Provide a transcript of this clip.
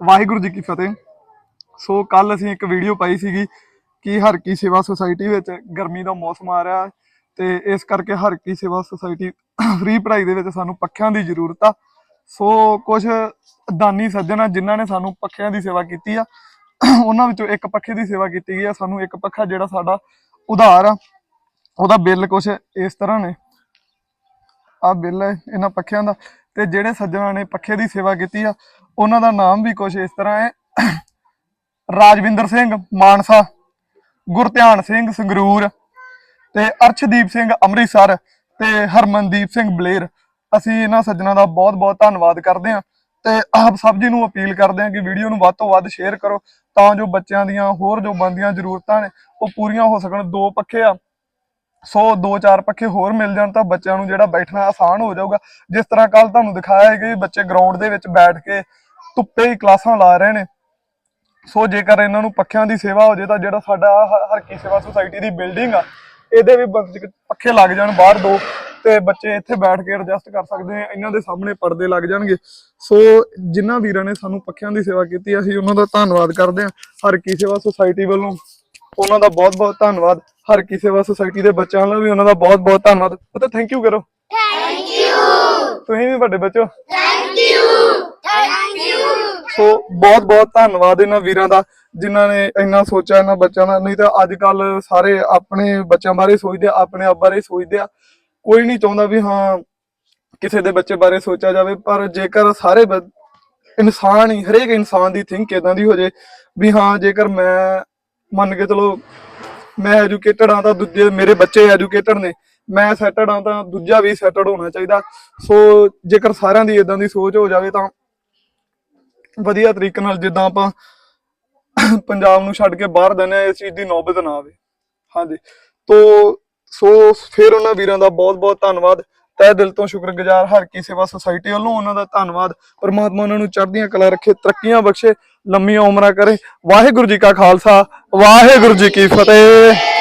ਵਾਹਿਗੁਰੂ ਜੀ ਕੀ ਫਤਿਹ। ਸੋ ਕੱਲ ਅਸੀਂ ਇੱਕ ਵੀਡੀਓ ਪਾਈ ਸੀਗੀ ਕਿ ਹਰ ਕੀ ਸੇਵਾ ਸੁਸਾਇਟੀ ਵਿੱਚ ਗਰਮੀ ਦਾ ਮੌਸਮ ਆ ਰਿਹਾ ਹੈ ਤੇ ਇਸ ਕਰਕੇ ਹਰ ਕੀ ਸੇਵਾ ਸੁਸਾਇਟੀ ਫ੍ਰੀ ਪੜ੍ਹਾਈ ਦੇ ਵਿੱਚ ਸਾਨੂੰ ਪੱਖਿਆਂ ਦੀ ਜ਼ਰੂਰਤ ਆ। ਸੋ ਕੁਝ ਦਾਨੀ ਸੱਜਣ ਆ ਜਿਨ੍ਹਾਂ ਨੇ ਸਾਨੂੰ ਪੱਖਿਆਂ ਦੀ ਸੇਵਾ ਕੀਤੀ ਆ, ਉਹਨਾਂ ਵਿੱਚੋਂ ਇੱਕ ਪੱਖੇ ਦੀ ਸੇਵਾ ਕੀਤੀ ਗਈ ਆ। ਸਾਨੂੰ ਇੱਕ ਪੱਖਾ ਜਿਹੜਾ ਸਾਡਾ ਉਧਾਰ ਆ, ਉਹਦਾ ਬਿੱਲ ਕੁਝ ਇਸ ਤਰ੍ਹਾਂ ਨੇ। ਆ ਬਿੱਲ ਹੈ ਇਹਨਾਂ ਪੱਖਿਆਂ ਦਾ ਤੇ ਜਿਹੜੇ ਸੱਜਣਾਂ ਨੇ ਪੱਖੇ ਦੀ ਸੇਵਾ ਕੀਤੀ ਆ ਉਹਨਾਂ ਦਾ ਨਾਮ ਵੀ ਕੁਝ ਇਸ ਤਰ੍ਹਾਂ ਹੈ। ਰਾਜਵਿੰਦਰ ਸਿੰਘ ਮਾਨਸਾ, ਗੁਰਧਿਆਨ ਸਿੰਘ ਸੰਗਰੂਰ ਤੇ ਅਰਸ਼ਦੀਪ ਸਿੰਘ ਅੰਮ੍ਰਿਤਸਰ ਤੇ ਹਰਮਨਦੀਪ ਸਿੰਘ ਬਲੇਰ। ਅਸੀਂ ਇਹਨਾਂ ਸੱਜਣਾਂ ਦਾ ਬਹੁਤ-ਬਹੁਤ ਧੰਨਵਾਦ ਕਰਦੇ ਹਾਂ ਤੇ ਆਪ ਸਭ ਜੀ ਨੂੰ ਅਪੀਲ ਕਰਦੇ ਹਾਂ ਕਿ ਵੀਡੀਓ ਨੂੰ ਵੱਧ ਤੋਂ ਵੱਧ ਸ਼ੇਅਰ ਕਰੋ ਤਾਂ ਜੋ ਬੱਚਿਆਂ ਦੀਆਂ ਹੋਰ ਜੋ ਬੰਦੀਆਂ ਜ਼ਰੂਰਤਾਂ ਨੇ, ਉਹ ਪੂਰੀਆਂ ਹੋ ਸਕਣ। ਦੋ ਪੱਖੇ ਆ, ਸੋ, ਦੋ, ਚਾਰ ਪੱਖੇ ਹੋਰ ਮਿਲ ਜਾਣ ਤਾਂ ਬੱਚਿਆਂ ਨੂੰ ਜਿਹੜਾ ਬੈਠਣਾ ਆਸਾਨ ਹੋ ਜਾਊਗਾ। ਜਿਸ ਤਰ੍ਹਾਂ ਕੱਲ ਤੁਹਾਨੂੰ ਦਿਖਾਇਆ ਹੈ ਕਿ ਬੱਚੇ ਗਰਾਊਂਡ ਦੇ ਵਿੱਚ ਬੈਠ ਕੇ ਧੁੱਪੇ ਹੀ ਕਲਾਸਾਂ ਲਾ ਰਹੇ ਨੇ। ਸੋ ਜੇਕਰ ਇਹਨਾਂ ਨੂੰ ਪੱਖਿਆਂ ਦੀ ਸੇਵਾ ਹੋ ਜੇ ਤਾਂ ਜਿਹੜਾ ਸਾਡਾ ਹਰਕੀ ਸੇਵਾ ਸੁਸਾਇਟੀ ਦੀ ਬਿਲਡਿੰਗ ਆ ਇਹਦੇ ਵੀ ਪੱਖੇ ਲੱਗ ਜਾਣ ਬਾਹਰ ਦੋ ਤੇ ਬੱਚੇ ਇੱਥੇ ਬੈਠ ਕੇ ਐਡਜਸਟ ਕਰ ਸਕਦੇ ਨੇ ਇਹਨਾਂ ਦੇ ਸਾਹਮਣੇ ਪਰਦੇ ਲੱਗ ਜਾਣਗੇ। ਸੋ ਜਿਨ੍ਹਾਂ ਵੀਰਾਂ ਨੇ ਸਾਨੂੰ ਪੱਖਿਆਂ ਦੀ ਸੇਵਾ ਕੀਤੀ ਅਸੀਂ ਉਹਨਾਂ ਦਾ ਧੰਨਵਾਦ ਕਰਦੇ ਹਾਂ। ਹਰਕੀ ਸੇਵਾ ਸੁਸਾਇਟੀ ਵੱਲੋਂ ਉਹਨਾਂ ਦਾ ਬਹੁਤ ਬਹੁਤ ਧੰਨਵਾਦ ਹਰਕੀ ਸੇਵਾ ਸੁਸਾਇਟੀ ਦੇ ਬੱਚਿਆਂ ਵੱਲੋਂ ਵੀ ਉਹਨਾਂ ਦਾ ਬਹੁਤ ਬਹੁਤ ਧੰਨਵਾਦ। ਪਤਾ ਥੈਂਕ ਯੂ ਕਰੋ। ਥੈਂਕ ਯੂ ਤੁਸੀਂ ਵੀ ਵੱਡੇ ਬੱਚੋ। ਸੋ ਬਹੁਤ ਬਹੁਤ ਧੰਨਵਾਦ ਇਹਨਾਂ ਵੀਰਾਂ ਦਾ, ਜਿਨ੍ਹਾਂ ਨੇ ਇੰਨਾ ਸੋਚਿਆ ਇਹਨਾਂ ਬੱਚਿਆਂ ਦਾ। ਨਹੀਂ ਤਾਂ ਅੱਜ ਕੱਲ ਸਾਰੇ ਆਪਣੇ ਬੱਚਿਆਂ ਬਾਰੇ ਸੋਚਦੇ ਆ, ਆਪਣੇ ਆਪ ਬਾਰੇ ਸੋਚਦੇ ਆ। ਕੋਈ ਨਹੀਂ ਚਾਹੁੰਦਾ ਵੀ ਹਾਂ, ਕਿਸੇ ਦੇ ਬੱਚੇ ਬਾਰੇ ਸੋਚਿਆ ਜਾਵੇ, ਪਰ ਜੇਕਰ ਸਾਰੇ ਬ- ਇਨਸਾਨ ਹੀ, ਹਰੇਕ ਇਨਸਾਨ ਦੀ ਥਿੰਕ ਇਦਾਂ ਦੀ ਹੋ ਜੇ ਵੀ ਹਾਂ, ਜੇਕਰ ਮੈਂ ਮੰਨ ਕੇ ਚਲੋ, ਮੈਂ ਐਜੂਕੇਟਡ ਆ ਤਾਂ ਦੂਜੇ ਮੇਰੇ ਬੱਚੇ ਐਜੂਕੇਟਡ ਨੇ, ਮੈਂ ਸੈਟਲਡ ਆ ਤਾਂ ਦੂਜਾ ਵੀ ਸੈਟਲਡ ਹੋਣਾ ਚਾਹੀਦਾ। ਸੋ ਜੇਕਰ ਸਾਰਿਆਂ ਦੀ ਇਦਾਂ ਦੀ ਸੋਚ ਹੋ ਜਾਵੇ ਤਾਂ ਵਧੀਆ ਤਰੀਕੇ ਨਾਲ ਜਿੱਦਾਂ ਆਪਾਂ ਪੰਜਾਬ ਨੂੰ ਛੱਡ ਕੇ ਬਾਹਰ ਦਨੇ ਇਸ ਚੀਜ਼ ਦੀ ਨੌਬਤ ਨਾ ਆਵੇ। ਹਾਂਜੀ। ਤੋ, ਸੋ ਫਿਰ ਉਹਨਾਂ ਵੀਰਾਂ ਦਾ ਬਹੁਤ ਬਹੁਤ ਧੰਨਵਾਦ। ਤਹਿ ਦਿਲ ਤੋਂ ਸ਼ੁਕਰਗੁਜ਼ਾਰ ਹਰ ਕੀ ਸੇਵਾ ਸੁਸਾਇਟੀ ਵੱਲੋਂ ਉਹਨਾਂ ਦਾ ਧੰਨਵਾਦ। ਪਰਮਾਤਮਾ ਉਹਨਾਂ ਨੂੰ ਚੜ੍ਹਦੀਆਂ ਕਲਾ ਰੱਖੇ, ਤਰੱਕੀਆਂ ਬਖਸ਼ੇ, ਲੰਮੀਆਂ ਉਮਰਾਂ ਕਰੇ। ਵਾਹਿਗੁਰੂ ਜੀ ਕਾ ਖਾਲਸਾ, ਵਾਹਿਗੁਰੂ ਜੀ ਕੀ ਫਤਿਹ।